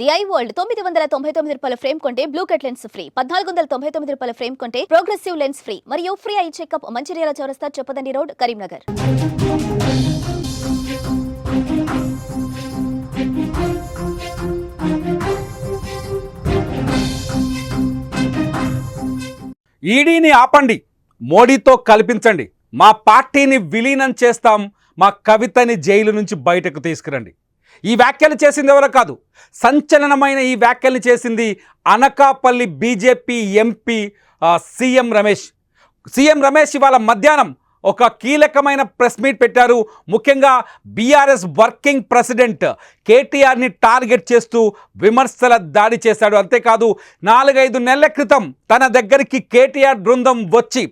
The I world తొమ్మిది వందల తొంభై తొమ్మిది రూపాయల ఫ్రేమ్ కొంటే బ్లూ కట్ లెన్స్ ఫ్రీ పద్నాలుగు వందల తొంభై తొమ్మిది రూపాయల ఫ్రేమ్ కొంటే ప్రోగ్రెసివ్ లెన్స్ ఫ్రీ మరియు free eye checkup Mancherial Chowrasta చెప్పదండి road Karimnagar. ఈడీని ఆపండి మోడీతో కల్పించండి. మా పార్టీని విలీనం చేస్తాం మా కవితని జైలు నుంచి బయటకు తీసుకురండి. ఈ వ్యాఖ్యలు చేసింది ఎవరో కాదు. సంచలనమైన ఈ వ్యాఖ్యలు చేసింది Anakapalli BJP MP CM Ramesh. CM Ramesh ఇవాళ మధ్యాహ్నం ఒక కీలకమైన ప్రెస్ మీట్ పెట్టారు. ముఖ్యంగా బీఆర్ఎస్ వర్కింగ్ ప్రెసిడెంట్ కేటీఆర్ని టార్గెట్ చేస్తూ విమర్శల దాడి చేశాడు. అంతేకాదు నాలుగైదు నెలల క్రితం తన దగ్గరికి కేటీఆర్ బృందం వచ్చి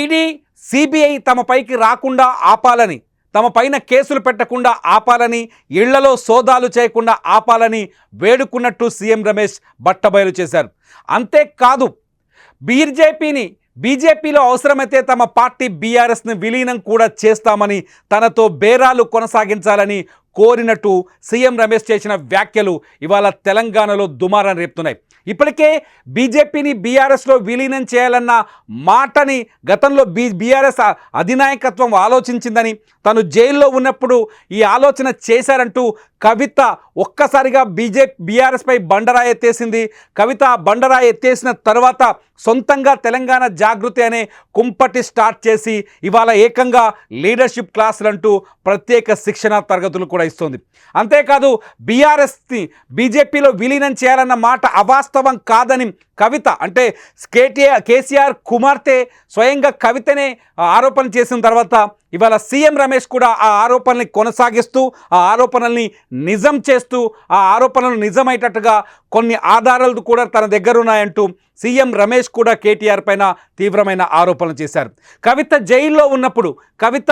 ఈడీ సిబిఐ తమ పైకి రాకుండా ఆపాలని తమ పైన కేసులు పెట్టకుండా ఆపాలని ఇళ్ళలో సోదాలు చేయకుండా ఆపాలని వేడుకున్నట్టు సీఎం రమేష్ బట్టబయలు చేశారు. అంతేకాదు బీజేపీని బీజేపీలో అవసరమైతే తమ పార్టీ బీఆర్ఎస్ని విలీనం కూడా చేస్తామని తనతో బేరాలు కొనసాగించాలని కోరినట్టు సీఎం రమేష్ చేసిన వ్యాఖ్యలు ఇవాళ తెలంగాణలో దుమారాన్ని రేపుతున్నాయి. ఇప్పటికే బీజేపీని బీఆర్ఎస్లో విలీనం చేయాలన్న మాటని గతంలో బీ బీఆర్ఎస్ అధినాయకత్వం ఆలోచించిందని తను జైల్లో ఉన్నప్పుడు ఈ ఆలోచన చేశారంటూ కవిత ఒక్కసారిగా బీజే బీఆర్ఎస్పై బండరా ఎత్తేసింది. కవిత ఆ బండరా ఎత్తేసిన తర్వాత సొంతంగా తెలంగాణ జాగృతి అనే కుంపటి స్టార్ట్ చేసి ఇవాళ ఏకంగా లీడర్షిప్ క్లాసులు అంటూ ప్రత్యేక శిక్షణ తరగతులు కూడా ఇస్తుంది అంతేకాదు బీఆర్ఎస్ని బీజేపీలో విలీనం చేయాలన్న మాట అవాస్తవం కాదని కవిత అంటే కేటీఆర్ కేసీఆర్ కుమార్తె స్వయంగా కవితనే ఆరోపణ చేసిన తర్వాత ఇవాళ సీఎం రమేష్ కూడా ఆ ఆరోపణల్ని కొనసాగిస్తూ ఆ ఆరోపణల్ని నిజం చేస్తూ ఆ ఆరోపణలు నిజమయ్యేటట్టుగా కొన్ని ఆధారాలు కూడా తన దగ్గర ఉన్నాయంటూ సీఎం రమేష్ కూడా కేటీఆర్ పైన తీవ్రమైన ఆరోపణలు చేశారు. కవిత జైల్లో ఉన్నప్పుడు కవిత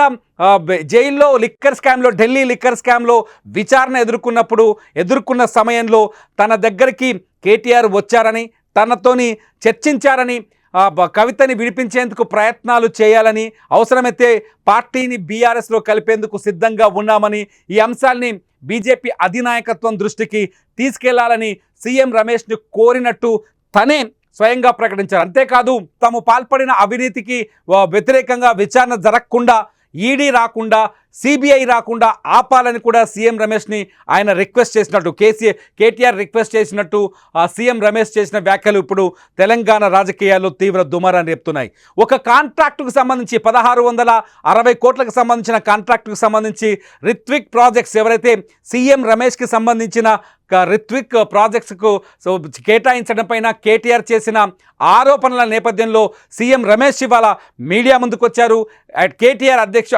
బె- జైల్లో లిక్కర్ స్కామ్లో ఢిల్లీ లిక్కర్ స్కామ్లో విచారణ ఎదుర్కొన్నప్పుడు ఎదుర్కొన్న సమయంలో తన దగ్గరికి కేటీఆర్ వచ్చారని తనతోని చర్చించారని కవితని విడిపించేందుకు ప్రయత్నాలు చేయాలని అవసరమైతే పార్టీని బీఆర్ఎస్లో కలిపేందుకు సిద్ధంగా ఉన్నామని ఈ అంశాల్ని బీజేపీ అధినాయకత్వం దృష్టికి తీసుకెళ్ళాలని సీఎం రమేష్ను కోరినట్టు తనే స్వయంగా ప్రకటించారు. అంతేకాదు తాము పాల్పడిన అవినీతికి వ్యతిరేకంగా విచారణ జరగకుండా ఈడీ రాకుండా సిబిఐ రాకుండా ఆపాలని కూడా సీఎం రమేష్ని ఆయన రిక్వెస్ట్ చేసినట్టు కేసీఆర్ కేటీఆర్ రిక్వెస్ట్ చేసినట్టు ఆ సీఎం రమేష్ చేసిన వ్యాఖ్యలు ఇప్పుడు తెలంగాణ రాజకీయాల్లో తీవ్ర దుమారాన్ని రేపుతున్నాయి. ఒక కాంట్రాక్టుకు సంబంధించి పదహారు వందల అరవై కోట్లకు సంబంధించిన కాంట్రాక్టుకు సంబంధించి రిత్విక్ ప్రాజెక్ట్స్ ఎవరైతే సీఎం రమేష్కి సంబంధించిన రిత్విక్ ప్రాజెక్ట్స్కు సో కేటాయించడం పైన కేటీఆర్ చేసిన ఆరోపణల నేపథ్యంలో సీఎం రమేష్ ఇవాళ మీడియా ముందుకు వచ్చారు కేటీఆర్ అధ్యక్ష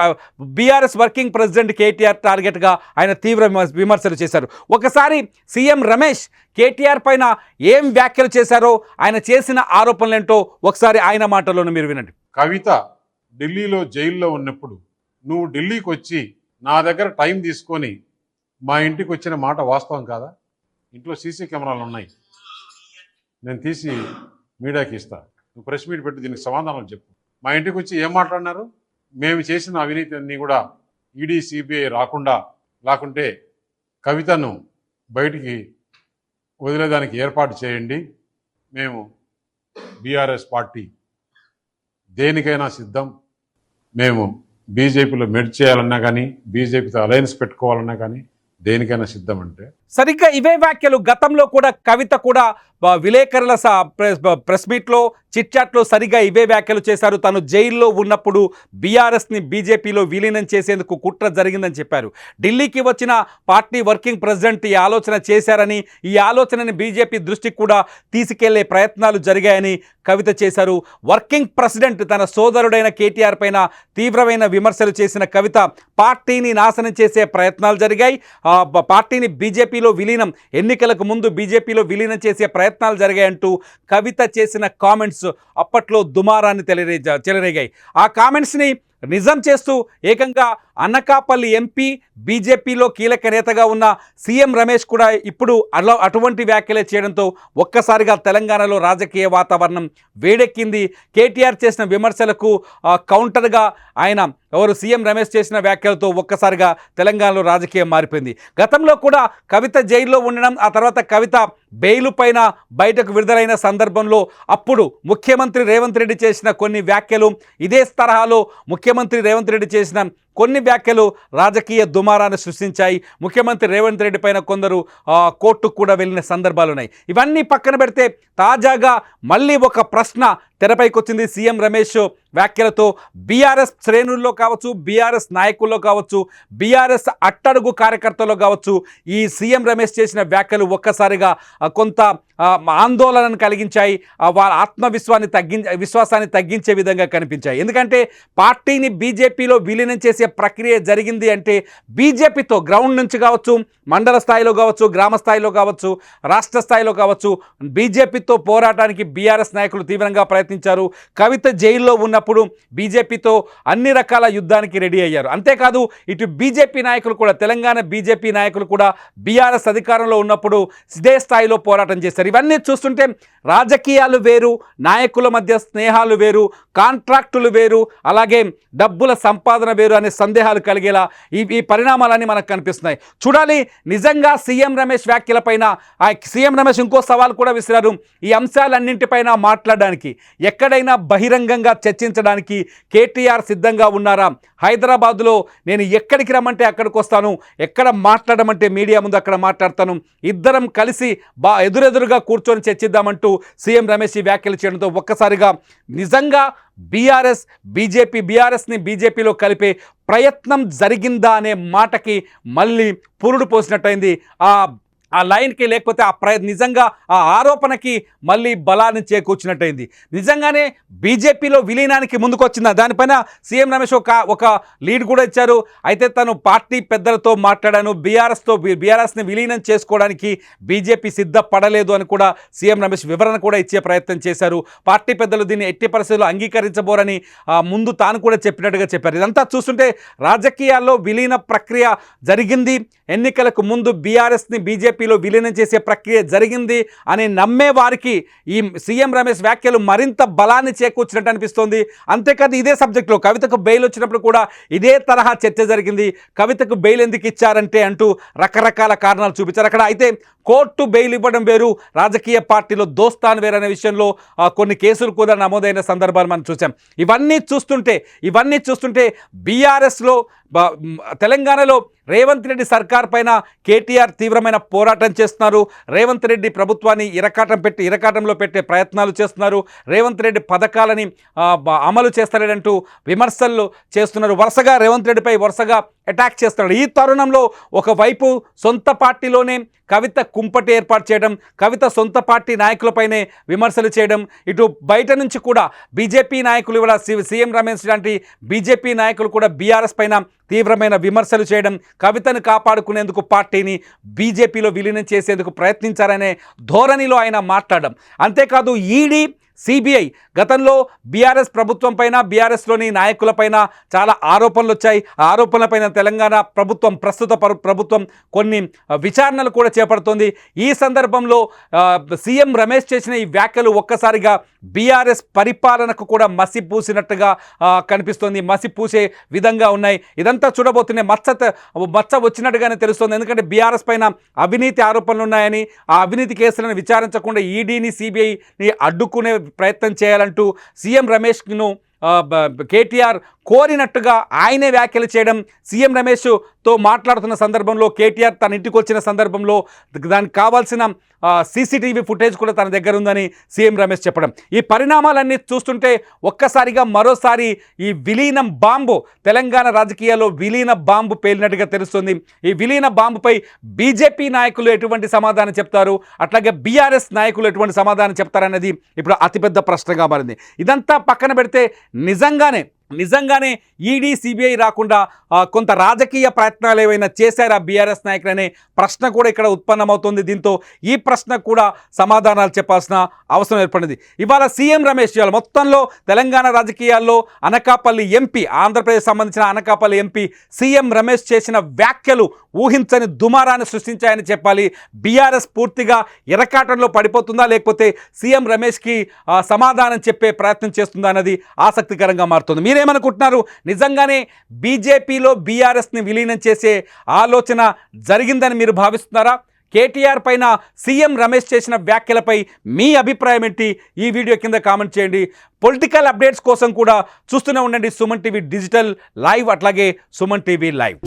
బీఆర్ఎస్ వర్కింగ్ ప్రెసిడెంట్ కేటీఆర్ టార్గెట్గా ఆయన తీవ్ర విమర్శ- విమర్శలు చేశారు. ఒకసారి సీఎం రమేష్ కేటీఆర్ పైన ఏం వ్యాఖ్యలు చేశారో ఆయన చేసిన ఆరోపణలేంటో ఒకసారి ఆయన మాటల్లోనే మీరు వినండి. కవిత ఢిల్లీలో జైల్లో ఉన్నప్పుడు నువ్వు ఢిల్లీకి వచ్చి నా దగ్గర టైం తీసుకొని మా ఇంటికి వచ్చిన మాట వాస్తవం కాదా? ఇంట్లో సీసీ కెమెరాలు ఉన్నాయి. నేను తీసి మీడియాకి ఇస్తా. నువ్వు ప్రెస్ మీట్ పెట్టి దీనికి సమాధానం చెప్పు. మా ఇంటికి వచ్చి ఏం మాట్లాడినారు? మేము చేసిన అవినీతి అన్నీ కూడా ఈడీ సిబిఐ రాకుండా లేకుంటే కవితను బయటికి వదిలేదానికి ఏర్పాటు చేయండి. మేము బీఆర్ఎస్ పార్టీ దేనికైనా సిద్ధం. మేము బీజేపీలో మెడ్ చేయాలన్నా కానీ బీజేపీతో అలయన్స్ పెట్టుకోవాలన్నా కానీ దేనికైనా సిద్ధం అంటే సరిగ్గా ఇవే వ్యాఖ్యలు గతంలో కూడా కవిత కూడా విలేకరుల స- ప్రెస్ మీట్లో చిట్చాట్లో సరిగ్గా ఇవే వ్యాఖ్యలు చేశారు. తను జైల్లో ఉన్నప్పుడు బీఆర్ఎస్ని బీజేపీలో విలీనం చేసేందుకు కుట్ర జరిగిందని చెప్పారు. ఢిల్లీకి వచ్చిన పార్టీ వర్కింగ్ ప్రెసిడెంట్ ఈ ఆలోచన చేశారని ఈ ఆలోచనని బీజేపీ దృష్టికి కూడా తీసుకెళ్ళే ప్రయత్నాలు జరిగాయని కవిత చేశారు. వర్కింగ్ ప్రెసిడెంట్ తన సోదరుడైన కేటీఆర్ పైన తీవ్రమైన విమర్శలు చేసిన కవిత పార్టీని నాశనం చేసే ప్రయత్నాలు జరిగాయి. పార్టీని బీజేపీ బీజేపీలో విలీనం. ఎన్నికలకు ముందు బీజేపీలో విలీనం చేసే ప్రయత్నాలు జరిగాయంటూ కవిత చేసిన కామెంట్స్ అప్పట్లో దుమారాన్ని తెలియజే చెలరేగాయి. ఆ కామెంట్స్ని నిజం చేస్తూ ఏకంగా అనకాపల్లి ఎంపీ బీజేపీలో కీలక నేతగా ఉన్న సీఎం రమేష్ కూడా ఇప్పుడు అలా అటువంటి వ్యాఖ్యలే చేయడంతో ఒక్కసారిగా తెలంగాణలో రాజకీయ వాతావరణం వేడెక్కింది. కేటీఆర్ చేసిన విమర్శలకు కౌంటర్గా ఆయన ఎవరు సీఎం రమేష్ చేసిన వ్యాఖ్యలతో ఒక్కసారిగా తెలంగాణలో రాజకీయం మారిపోయింది. గతంలో కూడా కవిత జైల్లో ఉండడం ఆ తర్వాత కవిత బెయిలు పైన బయటకు విడుదలైన సందర్భంలో అప్పుడు ముఖ్యమంత్రి రేవంత్ రెడ్డి చేసిన కొన్ని వ్యాఖ్యలు ఇదే తరహాలో ముఖ్యమంత్రి రేవంత్ రెడ్డి చేసిన కొన్ని వ్యాఖ్యలు రాజకీయ దుమారాన్ని సృష్టించాయి. ముఖ్యమంత్రి రేవంత్ రెడ్డి పైన కొందరు కోర్టుకు కూడా వెళ్ళిన సందర్భాలు ఉన్నాయి ఇవన్నీ పక్కన పెడితే తాజాగా మళ్ళీ ఒక ప్రశ్న తెరపైకి వచ్చింది సీఎం రమేష్ వ్యాఖ్యలతో బీఆర్ఎస్ శ్రేణుల్లో కావచ్చు బీఆర్ఎస్ నాయకుల్లో కావచ్చు బీఆర్ఎస్ అట్టడుగు కార్యకర్తల్లో కావచ్చు ఈ సీఎం రమేష్ చేసిన వ్యాఖ్యలు ఒక్కసారిగా కొంత ఆందోళనను కలిగించాయి. వారి ఆత్మవిశ్వాన్ని తగ్గించ విశ్వాసాన్ని తగ్గించే విధంగా కనిపించాయి. ఎందుకంటే పార్టీని బీజేపీలో విలీనం చేసే ప్రక్రియ జరిగింది అంటే బీజేపీతో గ్రౌండ్ నుంచి కావచ్చు మండల స్థాయిలో కావచ్చు గ్రామ స్థాయిలో కావచ్చు రాష్ట్ర స్థాయిలో కావచ్చు బీజేపీతో పోరాటానికి బీఆర్ఎస్ నాయకులు తీవ్రంగా ప్రయత్నం ప్రయత్నించారు. కవిత జైల్లో ఉన్నప్పుడు బీజేపీతో అన్ని రకాల యుద్ధానికి రెడీ అయ్యారు. అంతేకాదు ఇటు బీజేపీ నాయకులు కూడా తెలంగాణ బీజేపీ నాయకులు కూడా బీఆర్ఎస్ అధికారంలో ఉన్నప్పుడు ఇదే స్థాయిలో పోరాటం చేశారు. ఇవన్నీ చూస్తుంటే రాజకీయాలు వేరు నాయకుల మధ్య స్నేహాలు వేరు కాంట్రాక్టులు వేరు అలాగే డబ్బుల సంపాదన వేరు అనే సందేహాలు కలిగేలా ఈ ఈ పరిణామాలన్నీ మనకు కనిపిస్తున్నాయి. చూడాలి నిజంగా సీఎం రమేష్ వ్యాఖ్యలపైన ఆ సీఎం రమేష్ ఇంకో సవాల్ కూడా విసిరారు. ఈ అంశాలన్నింటిపైన మాట్లాడడానికి. ఎక్కడైనా బహిరంగంగా చర్చించడానికి కేటీఆర్ సిద్ధంగా ఉన్నారా? హైదరాబాద్లో నేను ఎక్కడికి రమ్మంటే అక్కడికి వస్తాను. ఎక్కడ మాట్లాడమంటే మీడియా ముందు అక్కడ మాట్లాడతాను. ఇద్దరం కలిసి బా ఎదురెదురుగా కూర్చొని చర్చిద్దామంటూ సీఎం రమేష్ ఈ వ్యాఖ్యలు చేయడంతో ఒక్కసారిగా నిజంగా బీఆర్ఎస్ బీజేపీ బీఆర్ఎస్ని బీజేపీలో కలిపే ప్రయత్నం జరిగిందా అనే మాటకి మళ్ళీ పురుడు పోసినట్టయింది. ఆ ఆ లైన్కి లేకపోతే ఆ ప్ర నిజంగా ఆ ఆరోపణకి మళ్ళీ బలాన్ని చేకూర్చినట్టయింది. నిజంగానే బీజేపీలో విలీనానికి ముందుకొచ్చిందా? దానిపైన సీఎం రమేష్ ఒక ఒక లీడ్ కూడా ఇచ్చారు. అయితే తను పార్టీ పెద్దలతో మాట్లాడాను. బీఆర్ఎస్తో బీఆర్ఎస్ని విలీనం చేసుకోవడానికి బీజేపీ సిద్ధపడలేదు అని కూడా సీఎం రమేష్ వివరణ కూడా ఇచ్చే ప్రయత్నం చేశారు. పార్టీ పెద్దలు దీన్ని ఎట్టి పరిస్థితుల్లో అంగీకరించబోరని ముందు తాను కూడా చెప్పినట్టుగా చెప్పారు. ఇదంతా చూస్తుంటే రాజకీయాల్లో విలీన ప్రక్రియ జరిగింది. ఎన్నికలకు ముందు బీఆర్ఎస్ని బీజేపీ బీజేపీలో విలీనం చేసే ప్రక్రియ జరిగింది అని నమ్మే వారికి ఈ సీఎం రమేష్ వ్యాఖ్యలు మరింత బలాన్ని చేకూర్చినట్టు అనిపిస్తోంది. అంతేకాదు ఇదే సబ్జెక్టులో కవితకు బెయిల్ వచ్చినప్పుడు కూడా ఇదే తరహా చర్చ జరిగింది. కవితకు బెయిల్ ఎందుకు ఇచ్చారంటే అంటూ రకరకాల కారణాలు చూపించారు. అక్కడ అయితే కోర్టు బెయిల్ ఇవ్వడం వేరు రాజకీయ పార్టీలో దోస్తాన్ వేరు అనే విషయంలో కొన్ని కేసులు కూడా నమోదైన సందర్భాలు మనం చూసాం ఇవన్నీ చూస్తుంటే ఇవన్నీ చూస్తుంటే బీఆర్ఎస్లో తెలంగాణలో రేవంత్ రెడ్డి సర్కార్ పైన కేటీఆర్ తీవ్రమైన పోరాటం చేస్తున్నారు. రేవంత్ రెడ్డి ప్రభుత్వాన్ని ఇరకాటం పెట్టి ఇరకాటంలో పెట్టే ప్రయత్నాలు చేస్తున్నారు. రేవంత్ రెడ్డి పథకాలని అమలు చేస్తారంటూ విమర్శలు చేస్తున్నారు. వరుసగా రేవంత్ రెడ్డిపై వరుసగా అటాక్ చేస్తున్నాడు. ఈ తరుణంలో ఒకవైపు సొంత పార్టీలోనే కవిత కుంపటి ఏర్పాటు చేయడం కవిత సొంత పార్టీ నాయకులపైనే విమర్శలు చేయడం ఇటు బయట నుంచి కూడా బీజేపీ నాయకులు ఇవాళ సి- సీఎం రమేష్ లాంటి బీజేపీ నాయకులు కూడా బీఆర్ఎస్ పైన తీవ్రమైన విమర్శలు చేయడం కవితను కాపాడుకునేందుకు పార్టీని బీజేపీలో విలీనం చేసేందుకు ప్రయత్నించారనే ధోరణిలో ఆయన మాట్లాడడం. అంతేకాదు ఈడీ సిబిఐ గతంలో బీఆర్ఎస్ ప్రభుత్వం పైన బీఆర్ఎస్లోని నాయకులపైన చాలా ఆరోపణలు వచ్చాయి ఆ ఆరోపణలపైన తెలంగాణ ప్రభుత్వం ప్రస్తుత ప్రభుత్వం కొన్ని విచారణలు కూడా చేపడుతోంది. ఈ సందర్భంలో సీఎం రమేష్ చేసిన ఈ వ్యాఖ్యలు ఒక్కసారిగా బీఆర్ఎస్ పరిపాలనకు కూడా మసి పూసినట్టుగా కనిపిస్తోంది. మసి పూసే విధంగా ఉన్నాయి. ఇదంతా చూడబోతున్న మచ్చ త- మచ్చ వచ్చినట్టుగానే తెలుస్తోంది. ఎందుకంటే బీఆర్ఎస్ పైన అవినీతి ఆరోపణలు ఉన్నాయని ఆ అవినీతి కేసులను విచారించకుండా ఈడీని సిబిఐని అడ్డుకునే ప్రయత్నం చేయాలంటూ సీఎం రమేష్ను కేటీఆర్ కోరినట్టుగా ఆయనే వ్యాఖ్యలు చేయడం సీఎం రమేష్ తో మాట్లాడుతున్న సందర్భంలో కేటీఆర్ తన ఇంటికి వచ్చిన సందర్భంలో దానికి కావాల్సిన సీసీటీవీ ఫుటేజ్ కూడా తన దగ్గర ఉందని సీఎం రమేష్ చెప్పడం. ఈ పరిణామాలన్నీ చూస్తుంటే ఒక్కసారిగా మరోసారి ఈ విలీనం బాంబు తెలంగాణ రాజకీయాల్లో విలీన బాంబు పేలినట్టుగా తెలుస్తుంది. ఈ విలీన బాంబుపై బీజేపీ నాయకులు ఎటువంటి సమాధానం చెప్తారు? అట్లాగే బీఆర్ఎస్ నాయకులు ఎటువంటి సమాధానం చెప్తారనేది ఇప్పుడు అతిపెద్ద ప్రశ్నగా మారింది. ఇదంతా పక్కన పెడితే నిజంగానే నిజంగానే ఈడీ సిబిఐ రాకుండా కొంత రాజకీయ ప్రయత్నాలు ఏవైనా చేశారా బీఆర్ఎస్ నాయకులనే? ప్రశ్న కూడా ఇక్కడ ఉత్పన్నమవుతుంది. దీంతో ఈ ప్రశ్న కూడా సమాధానాలు చెప్పాల్సిన అవసరం ఏర్పడింది. ఇవాళ సీఎం రమేష్ ఇవాళ మొత్తంలో తెలంగాణ రాజకీయాల్లో అనకాపల్లి ఎంపీ ఆంధ్రప్రదేశ్ సంబంధించిన అనకాపల్లి ఎంపీ సీఎం రమేష్ చేసిన వ్యాఖ్యలు ఊహించని దుమారాన్ని సృష్టించాయని చెప్పాలి. బీఆర్ఎస్ పూర్తిగా ఎరకాటంలో పడిపోతుందా? లేకపోతే సీఎం రమేష్కి సమాధానం చెప్పే ప్రయత్నం చేస్తుందా అన్నది ఆసక్తికరంగా మారుతుంది. మీరేమనుకుంటున్నారు? నిజంగానే బీజేపీలో బీఆర్ఎస్ని విలీనం చేసే ఆలోచన జరిగిందని మీరు భావిస్తున్నారా? కేటీఆర్ పైన సీఎం రమేష్ చేసిన వ్యాఖ్యలపై మీ అభిప్రాయం ఏంటి? ఈ వీడియో కింద కామెంట్ చేయండి. పొలిటికల్ అప్డేట్స్ కోసం కూడా చూస్తూనే ఉండండి సుమన్ టీవీ డిజిటల్ లైవ్ అట్లాగే Suman TV live.